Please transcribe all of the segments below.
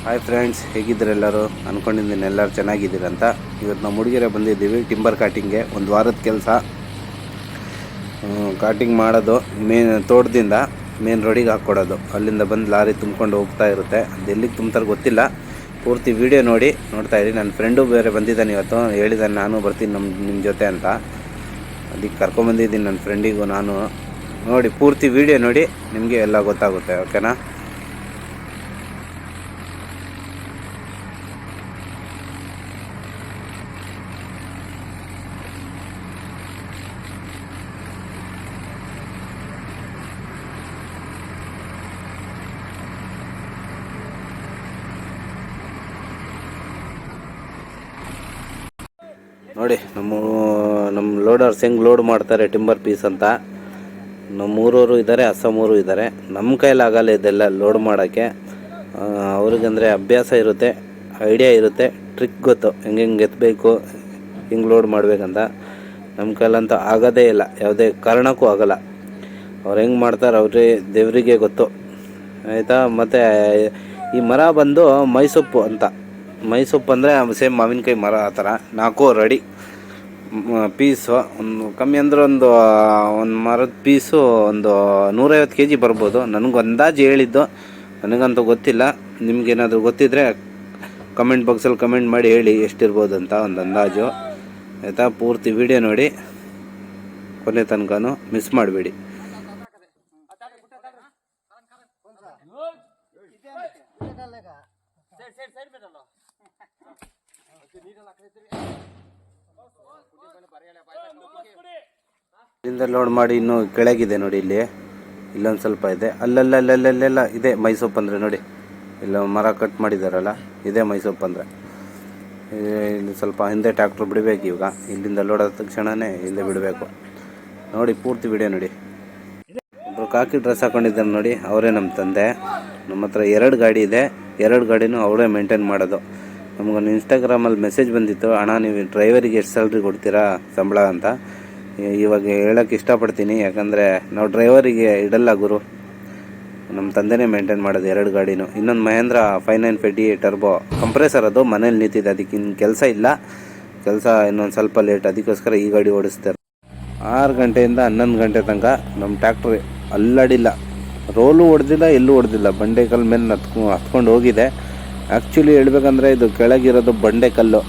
Hi friends ಹೇಗಿದ್ರೆ ಎಲ್ಲರೂ? ಅಂದ್ಕೊಂಡಿದ್ದೀನಿ ಎಲ್ಲರೂ ಚೆನ್ನಾಗಿದ್ದೀರಂತ ಇವತ್ತು ನಾವು ಮುಡಿಗೆರೆ ಬಂದಿದ್ದೀವಿ ಟಿಂಬರ್ ಕಟಿಂಗ್ಗೆ ಒಂದು ವಾರದ ಕೆಲಸ. ಕಾಟಿಂಗ್ ಮಾಡೋದು ಮೇನ್ ತೋಟದಿಂದ ಮೇನ್ ರೋಡಿಗೆ ಹಾಕ್ಕೊಡೋದು. ಅಲ್ಲಿಂದ ಬಂದು ಲಾರಿ ತುಂಬ್ಕೊಂಡು ಹೋಗ್ತಾ ಇರುತ್ತೆ. ಅದು ಎಲ್ಲಿಗೆ ತುಂಬ್ತಾರೆ ಗೊತ್ತಿಲ್ಲ. ಪೂರ್ತಿ ವಿಡಿಯೋ ನೋಡಿ, ನೋಡ್ತಾ ಇರಿ. ನನ್ನ ಫ್ರೆಂಡು ಬೇರೆ ಬಂದಿದ್ದಾನೆ ಇವತ್ತು. ಹೇಳಿದ್ದಾನೆ ನಾನು ಬರ್ತೀನಿ ನಮ್ಮ ನಿಮ್ಮ ಜೊತೆ ಅಂತ. ಅದಕ್ಕೆ ಕರ್ಕೊಂಬಂದಿದ್ದೀನಿ ನನ್ನ ಫ್ರೆಂಡಿಗೂ ನಾನು. ನೋಡಿ, ಪೂರ್ತಿ ವಿಡಿಯೋ ನೋಡಿ, ನಿಮಗೆ ಎಲ್ಲ ಗೊತ್ತಾಗುತ್ತೆ ಓಕೆನಾ ನೋಡಿ, ನಮ್ಮ ನಮ್ಮ ಲೋಡರ್ಸ್ ಹೆಂಗೆ ಲೋಡ್ ಮಾಡ್ತಾರೆ ಟಿಂಬರ್ ಪೀಸ್ ಅಂತ. ನಮ್ಮೂರವರು ಇದ್ದಾರೆ ಅಸ್ಸಾಮೂರು ಇದ್ದಾರೆ ನಮ್ಮ ಕೈಲಾಗಲ್ಲ ಇದೆಲ್ಲ ಲೋಡ್ ಮಾಡೋಕ್ಕೆ. ಅವ್ರಿಗಂದರೆ ಅಭ್ಯಾಸ ಇರುತ್ತೆ ಐಡಿಯಾ ಇರುತ್ತೆ ಟ್ರಿಕ್ ಗೊತ್ತು. ಹೆಂಗೆ ಹೆಂಗೆ ಎತ್ತಬೇಕು ಹಿಂಗೆ ಲೋಡ್ ಮಾಡಬೇಕಂತ. ನಮ್ಮ ಕೈಲಂತೂ ಆಗೋದೇ ಇಲ್ಲ, ಯಾವುದೇ ಕಾರಣಕ್ಕೂ ಆಗಲ್ಲ. ಅವ್ರು ಹೆಂಗೆ ಮಾಡ್ತಾರೆ ಅವ್ರೇ ದೇವರಿಗೆ ಗೊತ್ತು. ಆಯಿತಾ? ಮತ್ತು ಈ ಮರ ಬಂದು ಮೈಸೊಪ್ಪು ಅಂತ. ಮೈಸೊಪ್ಪು ಅಂದರೆ ಸೇಮ್ ಮಾವಿನಕಾಯಿ ಮರ ಆ ಥರ. ನಾಲ್ಕು ರೆಡಿ. ಪೀಸು ಒಂದು ಕಮ್ಮಿ ಅಂದ್ರೆ ಒಂದು ಒಂದು ಮರದ ಪೀಸು ಒಂದು ನೂರೈವತ್ತು ಕೆ ಜಿ ಬರ್ಬೋದು. ನನಗೆ ಅಂದಾಜು ಹೇಳಿದ್ದು. ನನಗಂತೂ ಗೊತ್ತಿಲ್ಲ. ನಿಮಗೇನಾದರೂ ಗೊತ್ತಿದ್ದರೆ ಕಮೆಂಟ್ ಬಾಕ್ಸಲ್ಲಿ ಕಮೆಂಟ್ ಮಾಡಿ ಹೇಳಿ ಎಷ್ಟಿರ್ಬೋದು ಅಂತ ಒಂದು ಅಂದಾಜು. ಆಯಿತಾ? ಪೂರ್ತಿ ವಿಡಿಯೋ ನೋಡಿ. ಕೊನೆ ತನಕನೂ ಮಿಸ್ ಮಾಡಬೇಡಿ. ಇಲ್ಲಿಂದ ಲೋಡ್ ಮಾಡಿ ಇನ್ನು ಕೆಳಗಿದೆ ನೋಡಿ ಇಲ್ಲಿ. ಇಲ್ಲೊಂದು ಸ್ವಲ್ಪ ಇದೆ. ಅಲ್ಲಲ್ಲಲ್ಲಲ್ಲೆಲ್ಲ ಇದೆ ಮೈಸೂಪ್ ಅಂದರೆ ನೋಡಿ. ಇಲ್ಲ ಮರ ಕಟ್ ಮಾಡಿದಾರಲ್ಲ, ಇದೆ ಮೈಸೂಪ್ ಅಂದರೆ ಇಲ್ಲಿ ಸ್ವಲ್ಪ ಹಿಂದೆ ಟ್ಯಾಕ್ಟ್ರ್ ಬಿಡಬೇಕು ಇವಾಗ ಇಲ್ಲಿಂದ ಲೋಡ್ ಆದ ತಕ್ಷಣವೇ ಇಲ್ಲೇ ಬಿಡಬೇಕು. ನೋಡಿ, ಪೂರ್ತಿ ವಿಡಿಯೋ ನೋಡಿ. ಒಬ್ಬರು ಕಾಕಿ ಡ್ರೆಸ್ ಹಾಕೊಂಡಿದ್ದಾರೆ ನೋಡಿ, ಅವರೇ ನಮ್ಮ ತಂದೆ. ನಮ್ಮ ಹತ್ರ ಎರಡು ಗಾಡಿ ಇದೆ. ಎರಡು ಗಾಡಿನೂ ಅವರೇ ಮೇಂಟೈನ್ ಮಾಡೋದು. ನಮಗೊಂದು ಇನ್ಸ್ಟಾಗ್ರಾಮಲ್ಲಿ ಮೆಸೇಜ್ ಬಂದಿತ್ತು, ಅಣ್ಣ, ನೀವು ಡ್ರೈವರಿಗೆ ಎಷ್ಟು ಸ್ಯಾಲ್ರಿ ಕೊಡ್ತೀರಾ ಸಂಬಳ ಅಂತ? ಇವಾಗ ಹೇಳೋಕ್ಕೆ ಇಷ್ಟಪಡ್ತೀನಿ, ಯಾಕಂದರೆ ನಾವು ಡ್ರೈವರಿಗೆ ಇಡಲ್ಲ ಗುರು. ನಮ್ಮ ತಂದೆನೇ ಮೇಂಟೈನ್ ಮಾಡೋದು ಎರಡು ಗಾಡಿನೂ. ಇನ್ನೊಂದು Mahindra five nine fifty turbo compressor ಅದು, ಮನೇಲಿ ನಿಂತಿದೆ, ಅದಕ್ಕೆ ಇನ್ನು ಕೆಲಸ ಇಲ್ಲ. ಕೆಲಸ ಇನ್ನೊಂದು ಸ್ವಲ್ಪ ಲೇಟ್ ಅದಕ್ಕೋಸ್ಕರ ಈ ಗಾಡಿ ಓಡಿಸ್ತಾರೆ. ಆರು ಗಂಟೆಯಿಂದ ಹನ್ನೊಂದು ಗಂಟೆ ತನಕ ನಮ್ಮ ಟ್ಯಾಕ್ಟ್ರ್ ಅಲ್ಲಾಡಿಲ್ಲ. ರೋಲು ಹೊಡೆದಿಲ್ಲ ಎಲ್ಲೂ ಹೊಡೆದಿಲ್ಲ ಬಂಡೆಕಲ್ ಮೇಲೆ ಹತ್ಕೊ ಹತ್ಕೊಂಡು ಹೋಗಿದೆ. ಆ್ಯಕ್ಚುಲಿ ಹೇಳ್ಬೇಕಂದ್ರೆ ಇದು ಕೆಳಗಿರೋದು ಬಂಡೆಕಲ್ಲು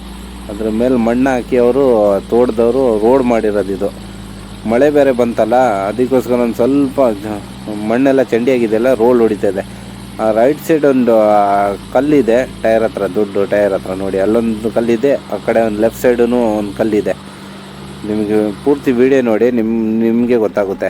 ಅದ್ರ ಮೇಲೆ ಮಣ್ಣು ಹಾಕಿ ಅವರು ತೋಡ್ದವರು ರೋಡ್ ಮಾಡಿರೋದು ಇದು. ಮಳೆ ಬೇರೆ ಬಂತಲ್ಲ, ಅದಕ್ಕೋಸ್ಕರ ಒಂದು ಸ್ವಲ್ಪ ಮಣ್ಣೆಲ್ಲ ಚಂಡಿಯಾಗಿದೆಯಲ್ಲ ರೋಲ್ ಇದೆ. ಆ ರೈಟ್ ಸೈಡ್ ಒಂದು ಕಲ್ಲಿದೆ, ಟೈರ್ ಹತ್ರ, ದೊಡ್ಡ ಟೈರ್ ಹತ್ರ ನೋಡಿ. ಅಲ್ಲೊಂದು ಕಲ್ಲಿದೆ, ಆ ಕಡೆ ಒಂದು ಲೆಫ್ಟ್ ಸೈಡೂ ಒಂದು ಕಲ್ಲಿದೆ. ನಿಮಗೆ ಪೂರ್ತಿ ವಿಡಿಯೋ ನೋಡಿ ನಿಮ್ಮ ನಿಮಗೆ ಗೊತ್ತಾಗುತ್ತೆ.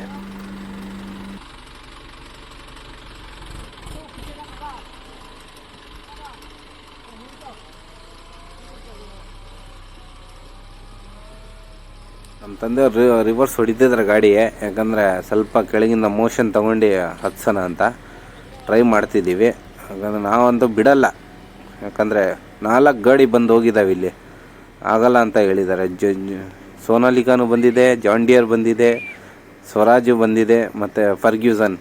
ನಮ್ಮ ತಂದೆ ರಿವರ್ಸ್ ಹೊಡಿತಿದ್ರೆ ಗಾಡಿ ಯಾಕಂದರೆ ಸ್ವಲ್ಪ ಕೆಳಗಿಂದ ಮೋಷನ್ ತೊಗೊಂಡು ಹತ್ಸೋಣ ಅಂತ ಟ್ರೈ ಮಾಡ್ತಿದ್ದೀವಿ. ಹಾಗಂದ್ರೆ ನಾವಂತೂ ಬಿಡಲ್ಲ. ಯಾಕಂದರೆ ನಾಲ್ಕು ಗಾಡಿ ಬಂದು ಹೋಗಿದ್ದಾವೆ ಇಲ್ಲಿ. ಆಗಲ್ಲ ಅಂತ ಹೇಳಿದ್ದಾರೆ ಜ- ಸೋನಾಲಿಕಾನು ಬಂದಿದೆ ಜಾಂಡಿಯರ್ ಬಂದಿದೆ ಸ್ವರಾಜು ಬಂದಿದೆ, ಮತ್ತು ಫರ್ಗ್ಯೂಸನ್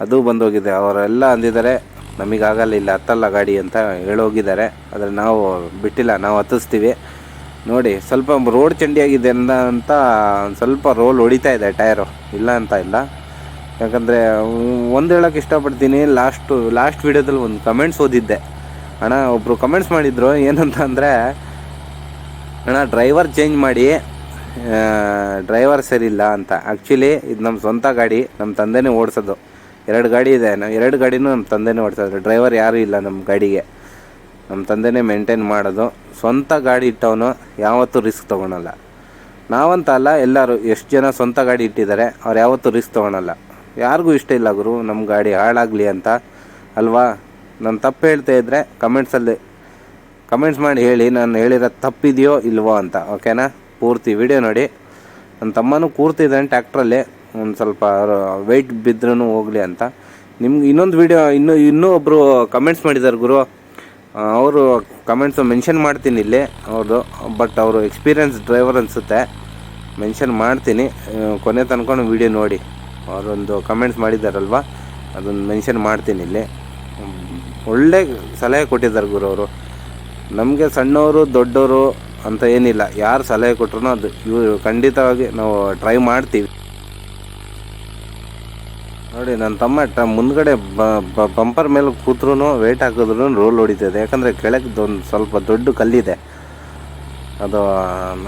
ಅದು ಬಂದೋಗಿದೆ ಅವರೆಲ್ಲ ಅಂದಿದ್ದಾರೆ ನಮಗಾಗಲ್ಲ ಇಲ್ಲಿ ಹತ್ತಲ್ಲ ಗಾಡಿ ಅಂತ ಹೇಳೋಗಿದ್ದಾರೆ. ಆದರೆ ನಾವು ಬಿಟ್ಟಿಲ್ಲ. ನಾವು ಹತ್ತಿಸ್ತೀವಿ. ನೋಡಿ, ಸ್ವಲ್ಪ ರೋಡ್ ಚಂಡಿಯಾಗಿದೆ ಅಂತ ಸ್ವಲ್ಪ ರೋಲ್ ಹೊಡಿತಾ ಇದೆ ಟೈರು. ಇಲ್ಲ ಅಂತ ಇಲ್ಲ. ಯಾಕಂದರೆ ಒಂದು ಹೇಳೋಕ್ಕೆ ಇಷ್ಟಪಡ್ತೀನಿ ಲಾಸ್ಟು ಲಾಸ್ಟ್ ವೀಡಿಯೋದಲ್ಲಿ ಒಂದು ಕಮೆಂಟ್ಸ್ ಓದಿದ್ದೆ. ಅಣ್ಣ ಒಬ್ಬರು ಕಮೆಂಟ್ಸ್ ಮಾಡಿದ್ರು, ಏನಂತ ಅಂದರೆ, ಅಣ್ಣ ಡ್ರೈವರ್ ಚೇಂಜ್ ಮಾಡಿ ಡ್ರೈವರ್ ಸರಿ ಇಲ್ಲ ಅಂತ. ಆ್ಯಕ್ಚುಲಿ ಇದು ನಮ್ಮ ಸ್ವಂತ ಗಾಡಿ ನಮ್ಮ ತಂದೆನೇ ಓಡಿಸೋದು. ಎರಡು ಗಾಡಿ ಇದೆ ಎರಡು ಗಾಡಿನೂ ನಮ್ಮ ತಂದೆನೇ ಓಡಿಸೋದು. ಡ್ರೈವರ್ ಯಾರೂ ಇಲ್ಲ ನಮ್ಮ ಗಾಡಿಗೆ. ನಮ್ಮ ತಂದೆನೇ ಮೇಂಟೈನ್ ಮಾಡೋದು. ಸ್ವಂತ ಗಾಡಿ ಇಟ್ಟವನು ಯಾವತ್ತೂ ರಿಸ್ಕ್ ತೊಗೊಳಲ್ಲ. ನಾವಂತ ಅಲ್ಲ, ಎಲ್ಲರೂ ಎಷ್ಟು ಜನ ಸ್ವಂತ ಗಾಡಿ ಇಟ್ಟಿದ್ದಾರೆ ಅವ್ರು ಯಾವತ್ತೂ ರಿಸ್ಕ್ ತೊಗೊಳಲ್ಲ. ಯಾರಿಗೂ ಇಷ್ಟ ಇಲ್ಲ ಗುರು ನಮ್ಮ ಗಾಡಿ ಹಾಳಾಗಲಿ ಅಂತ. ಅಲ್ವಾ? ನಾನು ತಪ್ಪು ಹೇಳ್ತಾ ಇದ್ದರೆ ಕಮೆಂಟ್ಸಲ್ಲಿ ಕಮೆಂಟ್ಸ್ ಮಾಡಿ ಹೇಳಿ, ನಾನು ಹೇಳಿರೋದು ತಪ್ಪಿದೆಯೋ ಇಲ್ವೋ ಅಂತ ಓಕೆನಾ ಪೂರ್ತಿ ವಿಡಿಯೋ ನೋಡಿ. ನನ್ನ ತಮ್ಮನೂ ಕೂರ್ತಿದ್ದಾನೆ ಟ್ಯಾಕ್ಟ್ರಲ್ಲಿ ಒಂದು ಸ್ವಲ್ಪ ವೆಯ್ಟ್ ಬಿದ್ರೂ ಹೋಗಲಿ ಅಂತ. ನಿಮ್ಗೆ ಇನ್ನೊಂದು ವಿಡಿಯೋ ಇನ್ನೂ ಇನ್ನೂ ಒಬ್ಬರು ಕಮೆಂಟ್ಸ್ ಮಾಡಿದ್ದಾರೆ ಗುರು. ಅವರು ಕಮೆಂಟ್ಸು ಮೆನ್ಷನ್ ಮಾಡ್ತೀನಿ ಇಲ್ಲಿ ಅವ್ರದ್ದು ಬಟ್ ಅವರು ಎಕ್ಸ್ಪೀರಿಯನ್ಸ್ ಡ್ರೈವರ್ ಅನಿಸುತ್ತೆ. ಮೆನ್ಷನ್ ಮಾಡ್ತೀನಿ ಕೊನೆ ತನ್ಕೊಂಡು ವೀಡಿಯೋ ನೋಡಿ. ಅವರೊಂದು ಕಮೆಂಟ್ಸ್ ಮಾಡಿದ್ದಾರಲ್ವ ಅದನ್ನು ಮೆನ್ಷನ್ ಮಾಡ್ತೀನಿ ಇಲ್ಲಿ. ಒಳ್ಳೆ ಸಲಹೆ ಕೊಟ್ಟಿದ್ದಾರೆ ಗುರು ಅವರು. ನಮಗೆ ಸಣ್ಣವರು, ದೊಡ್ಡವರು ಅಂತ ಏನಿಲ್ಲ. ಯಾರು ಸಲಹೆ ಕೊಟ್ಟರು ಅದು ಇವರು ಖಂಡಿತವಾಗಿ ನಾವು ಟ್ರೈ ಮಾಡ್ತೀವಿ. ನೋಡಿ ನನ್ನ ತಮ್ಮ ಟ ಮುಂದ್ಗಡೆ ಬಂಪರ್ ಮೇಲೆ ಕೂತ್ರು ವೇಟ್ ಹಾಕಿದ್ರು ರೋಲ್ ಹೊಡಿತದೆ ಯಾಕಂದರೆ ಕೆಳಗೆ ಒಂದು ಸ್ವಲ್ಪ ದೊಡ್ಡ ಕಲ್ಲಿದೆ. ಅದು,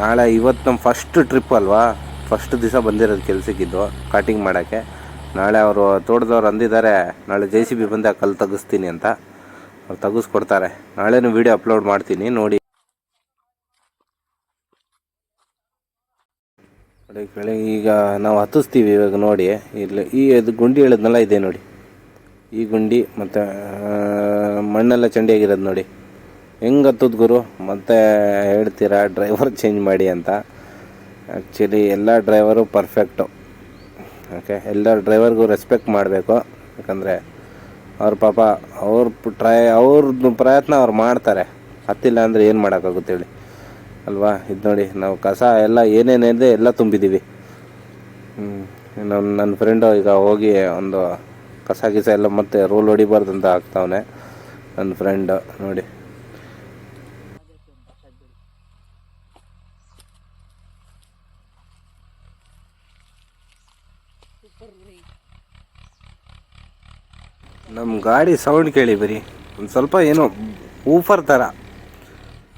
ನಾಳೆ ಇವತ್ತು ನಮ್ಮ ಫಸ್ಟ್ ಟ್ರಿಪ್ ಅಲ್ವಾ? ಫಸ್ಟ್ ದಿವಸ ಬಂದಿರೋದು ಕೆಲಸಕ್ಕಿದ್ದು ಕಟಿಂಗ್ ಮಾಡೋಕ್ಕೆ. ನಾಳೆ ಅವರು ತೋಟದವ್ರು ಅಂದಿದ್ದಾರೆ ನಾಳೆ ಜೆ ಸಿ ಬಿ ಬಂದು ಕಲ್ಲು ತೆಗಿಸ್ತೀನಿ ಅಂತ. ಅವ್ರು ತೆಗಿಸ್ಕೊಡ್ತಾರೆ. ನಾಳೆನೂ ವೀಡಿಯೋ ಅಪ್ಲೋಡ್ ಮಾಡ್ತೀನಿ, ನೋಡಿ. ಈಗ ನಾವು ಹತ್ತಿಸ್ತೀವಿ ಇವಾಗ ನೋಡಿ. ಇಲ್ಲಿ ಈ ಅದು ಗುಂಡಿ ಹೇಳಿದ್ನಲ್ಲ, ಇದೆ ನೋಡಿ. ಈ ಗುಂಡಿ ಮತ್ತು ಮಣ್ಣೆಲ್ಲ ಚಂಡಿಯಾಗಿರೋದು ನೋಡಿ. ಹೆಂಗೆ ಹತ್ತದ ಗುರು? ಮತ್ತೆ ಹೇಳ್ತೀರಾ ಡ್ರೈವರ್ ಚೇಂಜ್ ಮಾಡಿ ಅಂತ. ಆ್ಯಕ್ಚುಲಿ ಎಲ್ಲ ಡ್ರೈವರು ಪರ್ಫೆಕ್ಟು ಓಕೆ ಎಲ್ಲ ಡ್ರೈವರ್ಗೂ ರೆಸ್ಪೆಕ್ಟ್ ಮಾಡಬೇಕು. ಯಾಕಂದರೆ, ಅವ್ರ ಪಾಪ, ಅವ್ರ ಟ್ರೈ ಅವ್ರದ್ದು ಪ್ರಯತ್ನ ಅವ್ರು ಮಾಡ್ತಾರೆ. ಹತ್ತಿಲ್ಲ ಅಂದರೆ ಏನು ಮಾಡೋಕ್ಕಾಗುತ್ತೆ ಹೇಳಿ. ಅಲ್ವಾ? ಇದು ನೋಡಿ, ನಾವು ಕಸ ಎಲ್ಲ ಏನೇನಿದೆ ಎಲ್ಲ ತುಂಬಿದ್ದೀವಿ ನಮ್ಮ ನನ್ನ ಫ್ರೆಂಡು ಈಗ ಹೋಗಿ ಒಂದು ಕಸ ಗಿಸ ಎಲ್ಲ ಮತ್ತೆ ರೋಲ್ ಹೊಡಿಬಾರ್ದು ಅಂತ ಹಾಕ್ತಾವನೆ ನನ್ನ ಫ್ರೆಂಡ್ ನೋಡಿ. ನಮ್ಮ ಗಾಡಿ ಸೌಂಡ್ ಕೇಳಿ ಬರೀ ಒಂದು ಸ್ವಲ್ಪ ಏನೋ ಊಫರ್ ಥರ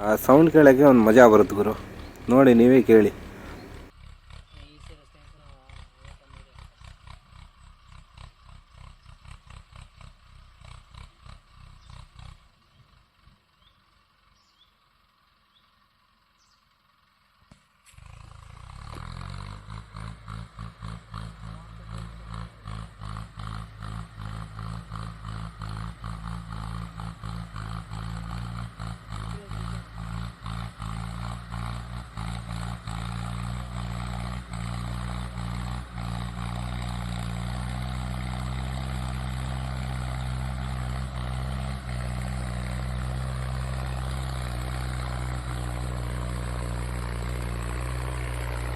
ಆ ಸೌಂಡ್ ಕೇಳೋಕ್ಕೆ ಒಂದು ಮಜಾ ಬರುತ್ತೆ ಗುರು. ನೋಡಿ ನೀವೇ ಕೇಳಿ.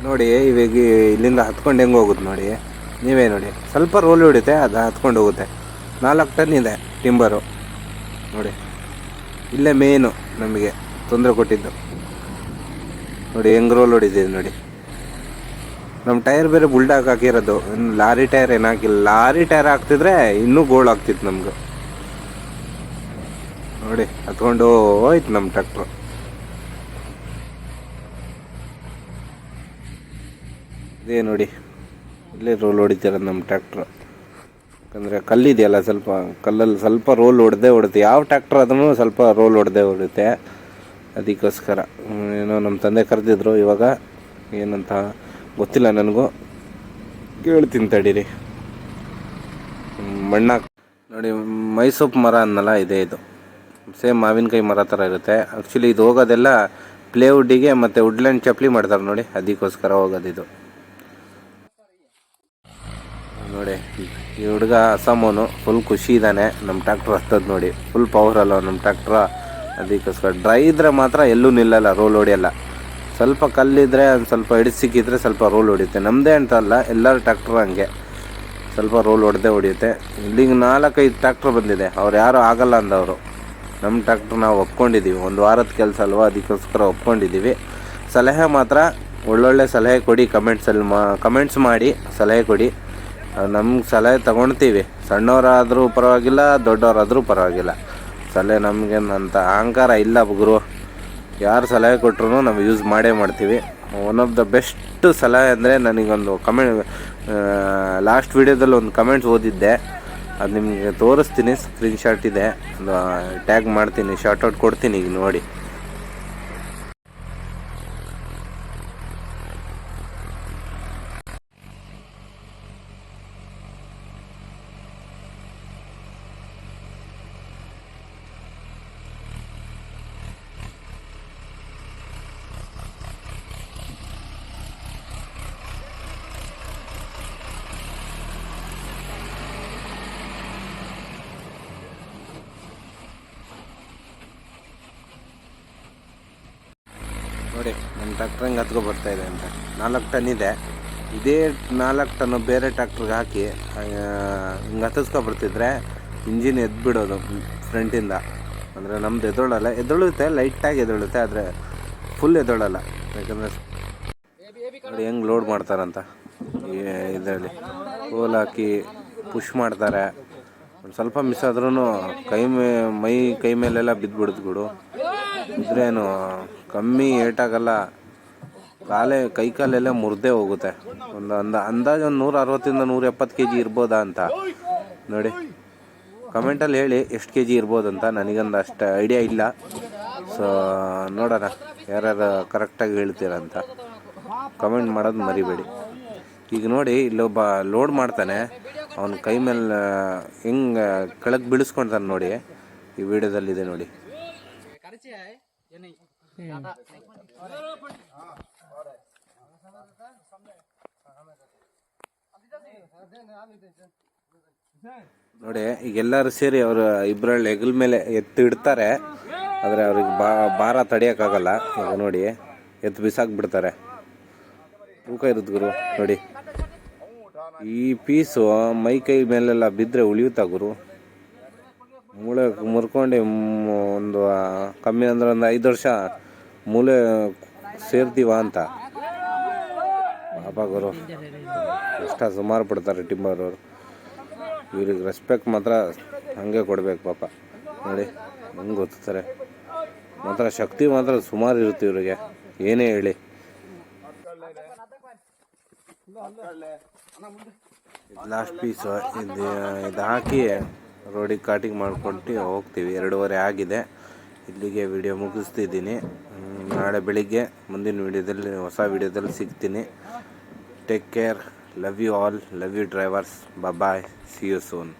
ನೋಡಿ, ಇವಾಗ ಇಲ್ಲಿಂದ ಹತ್ಕೊಂಡು ಹೆಂಗೆ ಹೋಗುತ್ತೆ ನೋಡಿ? ನೀವೇ ನೋಡಿ. ಸ್ವಲ್ಪ ರೋಲ್ ಹೊಡಿತೆ ಅದು ಹತ್ಕೊಂಡು ಹೋಗುತ್ತೆ. ನಾಲ್ಕು ಟನ್ ಇದೆ ಟಿಂಬರು ನೋಡಿ. ಇಲ್ಲೇ ಮೇನು ನಮಗೆ ತೊಂದರೆ ಕೊಟ್ಟಿದ್ದು. ನೋಡಿ, ಹೆಂಗೆ ರೋಲ್ ಹೊಡಿದ್ದೀವಿ ನೋಡಿ. ನಮ್ಮ ಟೈರ್ ಬೇರೆ ಬುಲ್ಡಾಕ್ ಹಾಕಿರೋದು. ಲಾರಿ ಟೈರ್ ಏನು ಹಾಕಿಲ್ಲ. ಲಾರಿ ಟೈರ್ ಹಾಕ್ತಿದ್ರೆ ಇನ್ನೂ ಗೋಳ್ ಆಗ್ತಿತ್ತು ನಮ್ಗೆ. ನೋಡಿ, ಹತ್ಕೊಂಡು ಹೋಯ್ತು ನಮ್ಮ ಟ್ರ್ಯಾಕ್ಟ್ರು ಇದೇ ನೋಡಿ. ಇಲ್ಲೇ ರೋಲ್ ಹೊಡಿತಾರೆ ನಮ್ಮ ಟ್ರ್ಯಾಕ್ಟ್ರು ಯಾಕಂದರೆ ಕಲ್ಲಿದೆಯಲ್ಲ ಸ್ವಲ್ಪ, ಕಲ್ಲಲ್ಲಿ ಸ್ವಲ್ಪ ರೋಲ್ ಹೊಡೆದೇ ಹೊಡುತ್ತೆ. ಯಾವ ಟ್ಯಾಕ್ಟ್ರ್ ಅದನ್ನು ಸ್ವಲ್ಪ ರೋಲ್ ಹೊಡೆದೇ ಹೊಡುತ್ತೆ. ಅದಕ್ಕೋಸ್ಕರ. ಏನೋ ನಮ್ಮ ತಂದೆ ಕರೆದಿದ್ರು, ಇವಾಗ ಏನಂತ ಗೊತ್ತಿಲ್ಲ ನನಗೂ. ಕೇಳ್ತೀನಿ ತಡೀರಿ. ಮಣ್ಣ ನೋಡಿ, ಮೈಸೂಪ್ ಮರ ಅನ್ನಲ್ಲ, ಇದೆ ಇದು. ಸೇಮ್ ಮಾವಿನಕಾಯಿ ಮರ ಥರ ಇರುತ್ತೆ. ಆ್ಯಕ್ಚುಲಿ ಇದು ಹೋಗೋದೆಲ್ಲ ಪ್ಲೇವುಡ್ಡಿಗೆ ಮತ್ತು ವುಡ್ಲ್ಯಾಂಡ್ ಚಪ್ಪಲಿ ಮಾಡ್ತಾರೆ ನೋಡಿ. ಅದಕ್ಕೋಸ್ಕರ ಹೋಗೋದು ಇದು ನೋಡಿ. ಈ ಹುಡುಗ ಅಸ್ಸಾಮವನು ಫುಲ್ ಖುಷಿ ಇದ್ದಾನೆ ನಮ್ಮ ಟ್ಯಾಕ್ಟ್ರ್ ಹತ್ತದ ನೋಡಿ. ಫುಲ್ ಪವರ್ ಅಲ್ಲ ನಮ್ಮ ಟ್ಯಾಕ್ಟ್ರ ಅದಕ್ಕೋಸ್ಕರ ಡ್ರೈ ಇದ್ರೆ ಮಾತ್ರ ಎಲ್ಲೂ ನಿಲ್ಲಲ್ಲ ರೋಲ್ ಹೊಡಿಯಲ್ಲ. ಸ್ವಲ್ಪ ಕಲ್ಲಿದ್ರೆ, ಒಂದು ಸ್ವಲ್ಪ ಹಿಡಿದು ಸಿಕ್ಕಿದ್ರೆ ಸ್ವಲ್ಪ ರೋಲ್ ಹೊಡಿಯುತ್ತೆ. ನಮ್ಮದೇ ಅಂತ ಅಲ್ಲ, ಎಲ್ಲರ ಟ್ರ್ಯಾಕ್ಟ್ರ್ ಹಂಗೆ. ಸ್ವಲ್ಪ ರೋಲ್ ಹೊಡೆದೇ ಹೊಡಿಯುತ್ತೆ. ಇಲ್ಲಿಗೆ ನಾಲ್ಕೈದು ಟ್ಯಾಕ್ಟ್ರ್ ಬಂದಿದೆ. ಅವ್ರು ಯಾರು ಆಗಲ್ಲ ಅಂದವರು. ನಮ್ಮ ಟ್ಯಾಕ್ಟ್ರ್ ನಾವು ಒಪ್ಕೊಂಡಿದ್ದೀವಿ ಒಂದು ವಾರದ ಕೆಲಸ ಅಲ್ವಾ, ಅದಕ್ಕೋಸ್ಕರ ಒಪ್ಕೊಂಡಿದ್ದೀವಿ ಸಲಹೆ ಮಾತ್ರ ಒಳ್ಳೊಳ್ಳೆ ಸಲಹೆ ಕೊಡಿ ಕಮೆಂಟ್ಸಲ್ಲಿ ಮಾ ಕಮೆಂಟ್ಸ್ ಮಾಡಿ, ಸಲಹೆ ಕೊಡಿ. ನಮ್ಗೆ ಸಲಹೆ ತಗೊಳ್ತೀವಿ ಸಣ್ಣವರಾದರೂ ಪರವಾಗಿಲ್ಲ, ದೊಡ್ಡವರಾದರೂ ಪರವಾಗಿಲ್ಲ. ಸಲಹೆ ನಮಗೇನಂತ ಅಹಂಕಾರ ಇಲ್ಲ ಗುರು. ಯಾರು ಸಲಹೆ ಕೊಟ್ಟರು ನಾವು ಯೂಸ್ ಮಾಡೇ ಮಾಡ್ತೀವಿ. ಒನ್ ಆಫ್ ದ ಬೆಸ್ಟ್ ಸಲಹೆ ಅಂದರೆ ನನಗೊಂದು ಕಮೆಂಟ್ ಲಾಸ್ಟ್ ವೀಡಿಯೋದಲ್ಲಿ ಒಂದು ಕಮೆಂಟ್ಸ್ ಓದಿದ್ದೆ. ಅದು ನಿಮಗೆ ತೋರಿಸ್ತೀನಿ ಸ್ಕ್ರೀನ್ಶಾಟ್ ಇದೆ. ಟ್ಯಾಗ್ ಮಾಡ್ತೀನಿ ಶಾರ್ಟ್ಔಟ್ ಕೊಡ್ತೀನಿ ಈಗ ನೋಡಿ. ಒಂದು ಟ್ರ್ಯಾಕ್ಟ್ರ್ ಹಂಗೆ ಹತ್ಕೊ ಬರ್ತಾ ಇದೆ ಅಂತ. ನಾಲ್ಕು ಟನ್ ಇದೆ. ಇದೇ ನಾಲ್ಕು ಟನ್ನು ಬೇರೆ ಟ್ರ್ಯಾಕ್ಟ್ರಿಗೆ ಹಾಕಿ ಹಿಂಗೆ ಹತ್ತಿಸ್ಕೊ ಬರ್ತಿದ್ರೆ ಇಂಜಿನ್ ಎದ್ಬಿಡೋದು ಫ್ರಂಟಿಂದ. ಅಂದರೆ ನಮ್ದು ಎದೊಳಲ್ಲ ಎದೊಳುತ್ತೆ ಲೈಟಾಗಿ ಎದೊಳುತ್ತೆ ಆದರೆ ಫುಲ್ ಎದೊಳಲ್ಲ ಯಾಕಂದರೆ ನೋಡಿ ಹೆಂಗೆ ಲೋಡ್ ಮಾಡ್ತಾರಂತ. ಇದರಲ್ಲಿ ಹೋಲ್ ಹಾಕಿ ಪುಷ್ ಮಾಡ್ತಾರೆ. ಒಂದು ಸ್ವಲ್ಪ ಮಿಸ್ ಆದ್ರೂ ಕೈ ಮೇ, ಮೈ, ಕೈ ಮೇಲೆಲ್ಲ ಬಿದ್ದುಬಿಡುತ್ತೆ ಬಿಡು. ಇದ್ರೇನು ಕಮ್ಮಿ ಏಟಾಗಲ್ಲ. ಕಾಲೇ ಕೈ ಕಾಲೆಲ್ಲ ಮುರಿದೇ ಹೋಗುತ್ತೆ. ಒಂದು ಅಂದ, ಅಂದಾಜು ಒಂದು ನೂರ ಅರವತ್ತಿಂದ ನೂರ ಎಪ್ಪತ್ತು ಕೆ ಜಿ ಇರ್ಬೋದಾ ಅಂತ. ನೋಡಿ ಕಮೆಂಟಲ್ಲಿ ಹೇಳಿ ಎಷ್ಟು ಕೆ ಜಿ ಇರ್ಬೋದಂತ ನನಗೊಂದು ಅಷ್ಟು ಐಡಿಯಾ ಇಲ್ಲ. ಸೊ ನೋಡೋಣ, ಯಾರ್ಯಾರು ಕರೆಕ್ಟಾಗಿ ಹೇಳ್ತೀರಂತ ಕಮೆಂಟ್ ಮಾಡೋದು ಮರಿಬೇಡಿ. ಈಗ ನೋಡಿ, ಇಲ್ಲೊಬ್ಬ ಲೋಡ್ ಮಾಡ್ತಾನೆ. ಅವನ ಕೈ ಮೇಲೆ ಹೆಂಗೆ, ಕೆಳಗೆ ಬಿಡಿಸ್ಕೊಳ್ತಾನೆ ನೋಡಿ. ಈ ವಿಡಿಯೋದಲ್ಲಿದೆ ನೋಡಿ. ನೋಡಿ ಈಗ ಎಲ್ಲರೂ ಸೇರಿ ಅವರು ಇಬ್ಬರಲ್ಲಿ ಹೆಗಲ್ ಮೇಲೆ ಎತ್ತು ಇಡ್ತಾರೆ. ಆದರೆ ಅವ್ರಿಗೆ ಬಾ ಭಾರ ತಡೆಯೋಕ್ಕಾಗಲ್ಲ. ಈಗ ನೋಡಿ ಎತ್ತು ಬಿಸಾಕ್ಬಿಡ್ತಾರೆ. ತೂಕ ಇರುತ್ತೆ ಗುರು ನೋಡಿ. ಈ ಪೀಸು ಮೈ ಕೈ ಮೇಲೆಲ್ಲ ಬಿದ್ದರೆ ಉಳಿಯುತ್ತಾ ಗುರು? ಮೂಳೆ ಮುರ್ಕೊಂಡು ಒಂದು ಕಮ್ಮಿ ಅಂದ್ರೆ ಒಂದು ಐದು ವರ್ಷ ಮೂಳೆ ಸೇರ್ತೀವ ಅಂತ. ಪಾಪ ಕಷ್ಟ ಸುಮಾರು ಪಡ್ತಾರೆ ಟಿಂಬರ್ ಅವರು ಇವ್ರಿಗೆ ರೆಸ್ಪೆಕ್ಟ್ ಮಾತ್ರ ಹಂಗೆ ಕೊಡ್ಬೇಕು ಪಾಪ. ನೋಡಿ, ಹೆಂಗೆ ಗೊತ್ತಾರೆ ಮಾತ್ರ ಶಕ್ತಿ ಮಾತ್ರ ಸುಮಾರು ಇರುತ್ತೆ ಇವರಿಗೆ. ಏನೇ ಹೇಳಿ. ಲಾಸ್ಟ್ ಪೀಸು ಇದು ಇದು ಹಾಕಿ ರೋಡಿಗೆ ಕಾಟಿಂಗ್ ಮಾಡ್ಕೊಂಡು ಹೋಗ್ತೀವಿ. ಎರಡೂವರೆ ಆಗಿದೆ. ಇಲ್ಲಿಗೆ ವಿಡಿಯೋ ಮುಗಿಸ್ತಿದ್ದೀನಿ. ನಾಳೆ ಬೆಳಿಗ್ಗೆ ಮುಂದಿನ ವಿಡಿಯೋದಲ್ಲಿ ಹೊಸ ವಿಡಿಯೋದಲ್ಲಿ ಸಿಗ್ತೀನಿ. Take care love you all love you drivers bye see you soon